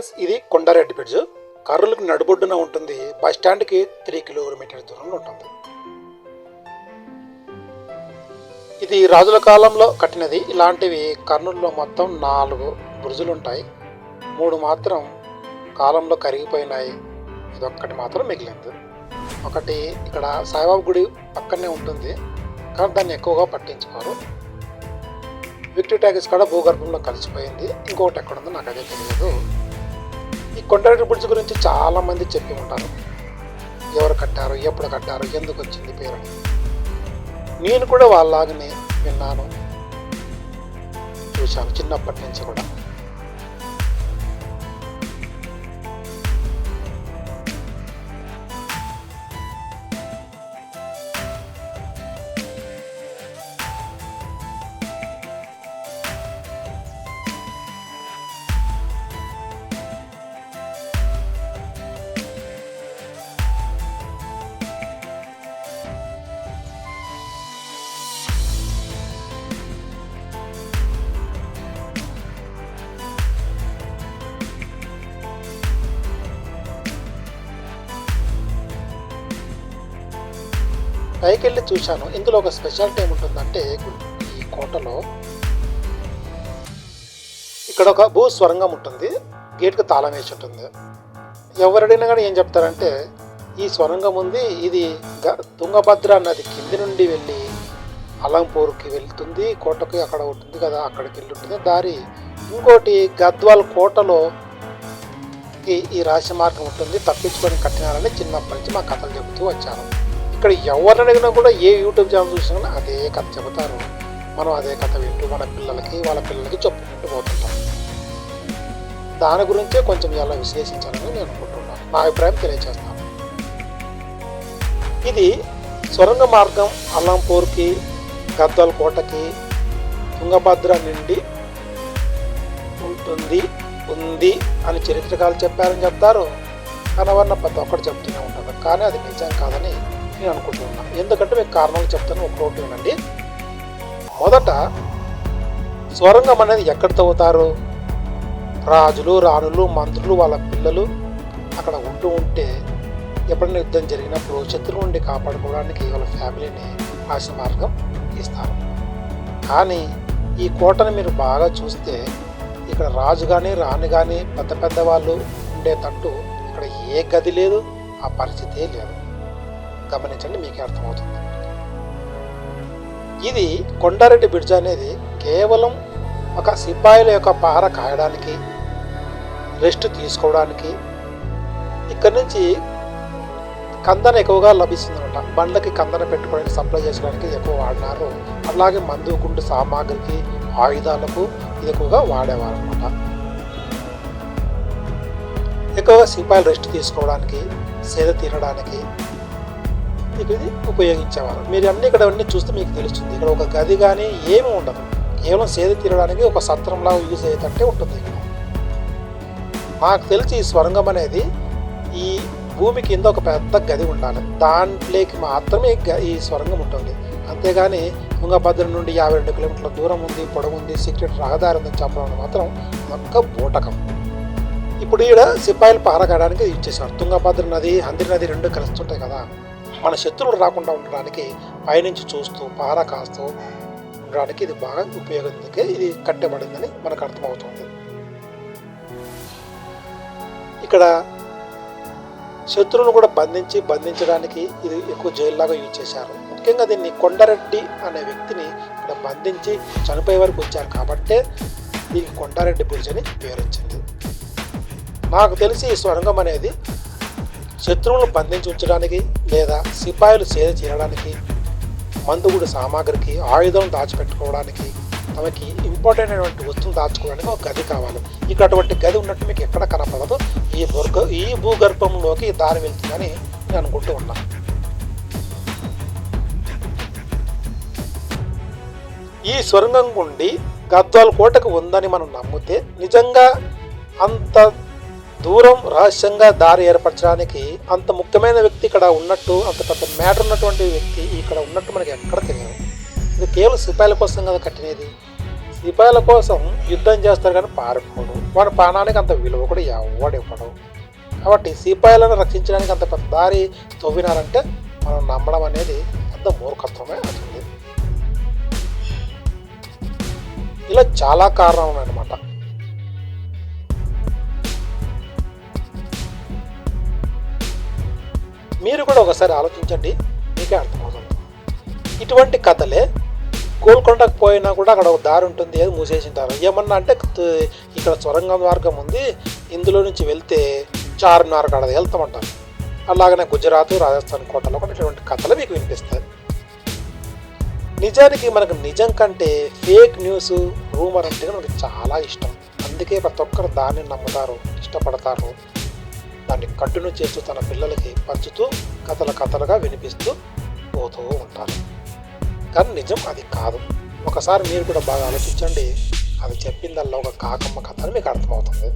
Friends ఇది Kondareddy bridge. కర్రలకు నడుబొడ్డున ఉంటుంది. బస్ స్టాండ్కి త్రీ కిలోమీటర్ దూరంలో ఉంటుంది. ఇది రాజుల కాలంలో కట్టినది. ఇలాంటివి కర్నూలులో మొత్తం నాలుగు బ్రిడ్జులు ఉంటాయి మూడు మాత్రం కాలంలో కరిగిపోయినాయి. ఇదొక్కటి మాత్రం మిగిలింది. ఒకటి ఇక్కడ సాయిబాబు గుడి పక్కనే ఉంటుంది. కానీ దాన్ని ఎక్కువగా పట్టించుకోరు. విక్టరీ ట్యాగీస్ కూడా భూగర్భంలో కలిసిపోయింది. ఇంకొకటి ఎక్కడ ఉందో నాకు అదే తెలియదు. ఈ కొండారెడ్డి బ్రిడ్జ్ గురించి చాలామంది చెప్పి ఉంటారు. ఎవరు కట్టారు ఎప్పుడు కట్టారు ఎందుకు వచ్చింది పేరు నేను కూడా వాళ్ళలాగానే విన్నాను. చూశాను చిన్నప్పటి నుంచి కూడా. పైకి వెళ్ళి చూశాను. ఇందులో ఒక స్పెషాలిటీ ఏముంటుందంటే ఈ కోటలో ఇక్కడ ఒక భూ స్వరంగం ఉంటుంది. గేట్కి తాళం వేసి ఉంటుంది. ఎవరడినా కానీ ఏం చెప్తారంటే ఈ స్వరంగం ఉంది ఇది గ- తుంగభద్ర నది కింది నుండి వెళ్ళి అలంపూర్కి వెళ్తుంది కోటకి అక్కడ ఉంటుంది కదా అక్కడికి వెళ్ళి ఉంటుంది. దారి ఇంకోటి గద్వాల్ కోటలో ఈ రాశి మార్గం ఉంటుంది. తప్పించుకొని కట్టినారని చిన్నప్పటి నుంచి మా కథలు చెబుతూ వచ్చాను. ఇక్కడ ఎవరిని అడిగినా కూడా ఏ యూట్యూబ్ ఛానల్ చూసినా కూడా అదే కథ చెబుతారు. మనం అదే కథ వింటూ మన పిల్లలకి వాళ్ళ పిల్లలకి చెప్పుకుంటూ పోతుంటాం. దాని గురించే కొంచెం ఇలా విశ్లేషించాలని నేను అనుకుంటున్నాను. నా అభిప్రాయం తెలియజేస్తాను. ఇది సొరంగ మార్గం అల్లంపూర్కి గద్దల్ కోటకి తుంగభద్ర నుండి ఉంటుంది ఉంది అని చరిత్రకాలు చెప్పారని చెప్తారు. కనవన్న ప్రతి ఒక్కటి చెప్తూనే ఉంటారు. కానీ అది నిజం కాదని నేను అనుకుంటున్నాను ఎందుకంటే మీకు కారణాలు చెప్తాను ఒక రోడ్డు వినండి. మొదట స్వరంగం అనేది ఎక్కడ తవ్వుతారు రాజులు రాణులు మంత్రులు వాళ్ళ పిల్లలు అక్కడ ఉంటూ ఉంటే ఎప్పుడైనా యుద్ధం జరిగినప్పుడు శత్రువు నుండి కాపాడుకోవడానికి వాళ్ళ ఫ్యామిలీని ఆశ మార్గం ఇస్తారు. కానీ ఈ కోటను మీరు బాగా చూస్తే ఇక్కడ రాజు కానీ రాణి కానీ పెద్ద పెద్ద వాళ్ళు ఉండేటట్టు ఇక్కడ ఏ గది లేదు ఆ పరిస్థితే లేదు. గమనించండి మీకే అర్థమవుతుంది. ఇది కొండారెడ్డి బ్రిడ్జ్ అనేది కేవలం ఒక సిపాయిల యొక్క పహర కాయడానికి రెస్ట్ తీసుకోవడానికి ఇక్కడ నుంచి కందన ఎక్కువగా లభిస్తుందన్నమాట. బండ్లకి కందన పెట్టుకోవడానికి సప్లై చేసుకోవడానికి ఎక్కువ వాడినారు. అలాగే మందు గుండు సామాగ్రికి ఆయుధాలకు ఇది ఎక్కువగా వాడేవారు అనమాట ఎక్కువగా సిపాయిలు రెస్ట్ తీసుకోవడానికి సేద తీరడానికి మీకు ఇది ఉపయోగించేవారు. మీరు అన్ని ఇక్కడ అన్ని చూస్తే మీకు తెలుస్తుంది. ఇక్కడ ఒక గది కానీ ఏమీ ఉండదు. కేవలం సేద తీరడానికి ఒక సత్రంలా యూజ్ అయ్యేటట్టే ఉంటుంది ఇక్కడ. నాకు తెలిసి ఈ స్వరంగం అనేది ఈ భూమి కింద ఒక పెద్ద గది ఉండాలి. దాంట్లోకి మాత్రమే ఈ స్వరంగం ఉంటుంది. అంతేగాని తుంగభద్ర నుండి యాభై రెండు కిలోమీటర్ల దూరం ఉంది పొడవు ఉంది సీక్రెట్ రహదారి ఉందని చెప్పడం మాత్రం ఒక్క బూటకం. ఇప్పుడు ఈడ సిపాయిలు పారగడానికి యూజ్ చేశారు తుంగభద్ర నది హందిరి నది రెండు కలుస్తుంటాయి కదా. మన శత్రువులు రాకుండా ఉండడానికి పైనుంచి చూస్తూ పార కాస్తూ ఉండడానికి ఇది బాగా ఉపయోగించే ఇది కట్టబడిందని మనకు అర్థమవుతుంది. ఇక్కడ శత్రువులను కూడా బంధించి బంధించడానికి ఇది ఎక్కువ జైల్లాగా యూజ్ చేశారు. ముఖ్యంగా దీన్ని కొండారెడ్డి అనే వ్యక్తిని ఇక్కడ బంధించి చనిపోయే వరకు వచ్చారు కాబట్టే దీనికి కొండారెడ్డి బ్రిడ్జ్ అని పేరు వచ్చింది నాకు తెలిసి ఈ స్వరంగం అనేది శత్రువులను బంధించి ఉంచడానికి లేదా సిపాయిలు సేద తీరడానికి మందుగుడు సామాగ్రికి ఆయుధం దాచిపెట్టుకోవడానికి తమకి ఇంపార్టెంట్ అయినటువంటి వస్తువులు దాచుకోవడానికి ఒక గది కావాలి. ఇక్కడ అటువంటి గది ఉన్నట్టు మీకు ఎక్కడ కనపడదు. ఈ భూగ ఈ భూగర్భంలోకి దారి వెళ్తుందని నేను అనుకుంటూ ఉన్నాను ఈ స్వర్గం గుండి గద్వాల కోటకు ఉందని మనం నమ్మితే నిజంగా అంత దూరం రహస్యంగా దారి ఏర్పరచడానికి అంత ముఖ్యమైన వ్యక్తి ఇక్కడ ఉన్నట్టు అంత పెద్ద మ్యాటర్ ఉన్నటువంటి వ్యక్తి ఇక్కడ ఉన్నట్టు మనకి ఎక్కడ తెలియదు. ఇది కేవలం సిపాయిల కోసం కదా కట్టినది. సిపాయిల కోసం యుద్ధం చేస్తారు కానీ పారిపోడు. వాడి ప్రాణానికి అంత విలువ కూడా ఎవడివ్వడు కాబట్టి సిపాయిలను రక్షించడానికి అంత పెద్ద దారి తవ్వినారంటే మనం నమ్మడం అనేది పెద్ద మూర్ఖత్వమే అవుతుంది. ఇలా చాలా కారణం ఉన్నాయన్నమాట మీరు కూడా ఒకసారి ఆలోచించండి. మీకే అర్థమవుతుంది. ఇటువంటి కథలే గోల్కొండకు పోయినా కూడా అక్కడ ఒక దారి ఉంటుంది అది మూసేసింటారు ఏమన్నా అంటే ఇక్కడ సొరంగ మార్గం ఉంది ఇందులో నుంచి వెళ్తే చార్మినార్ కాడ వెళ్తామంటారు. అలాగనే గుజరాత్ రాజస్థాన్ కోటలో కూడా ఇటువంటి కథలు మీకు వినిపిస్తాయి. నిజానికి మనకు నిజం కంటే ఫేక్ న్యూస్ రూమర్ అంటే మనకు చాలా ఇష్టం. అందుకే ప్రతి ఒక్కరు దాన్ని నమ్ముతారు ఇష్టపడతారు. దాన్ని కంటిన్యూ చేస్తూ తన పిల్లలకి పంచుతూ కథల కథలుగా వినిపిస్తూ పోతూ ఉంటారు. కానీ నిజం అది కాదు. ఒకసారి మీరు కూడా బాగా ఆలోచించండి. అది చెప్పిందల్లా ఒక కాకమ్మ కథ అని మీకు అర్థమవుతుంది.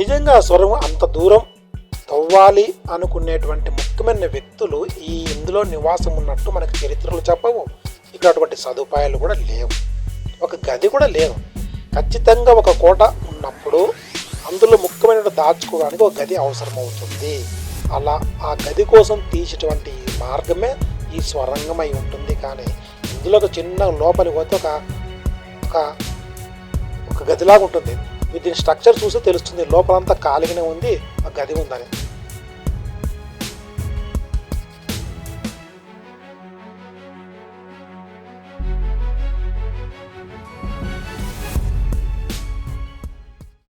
నిజంగా స్వరం అంత దూరం తవ్వాలి అనుకునేటువంటి ముఖ్యమైన వ్యక్తులు ఈ ఇందులో నివాసం ఉన్నట్టు మనకి చరిత్రలు చెప్పవు. ఇక్కడ అటువంటి సదుపాయాలు కూడా లేవు. ఒక గది కూడా లేదు. ఖచ్చితంగా ఒక కోట ఉన్నప్పుడు అందులో ముఖ్యమైన దాచుకోవడానికి ఒక గది అవసరం అవుతుంది అలా ఆ గది కోసం తీసేటువంటి మార్గమే ఈ స్వరంగమై ఉంటుంది. కానీ ఇందులో ఒక చిన్న లోపలికి పోతే ఒక ఒక ఒక గదిలాగా ఉంటుంది. దీని స్ట్రక్చర్ చూస్తే తెలుస్తుంది లోపలంతా ఖాళీగానే ఉంది ఒక గది ఉందని.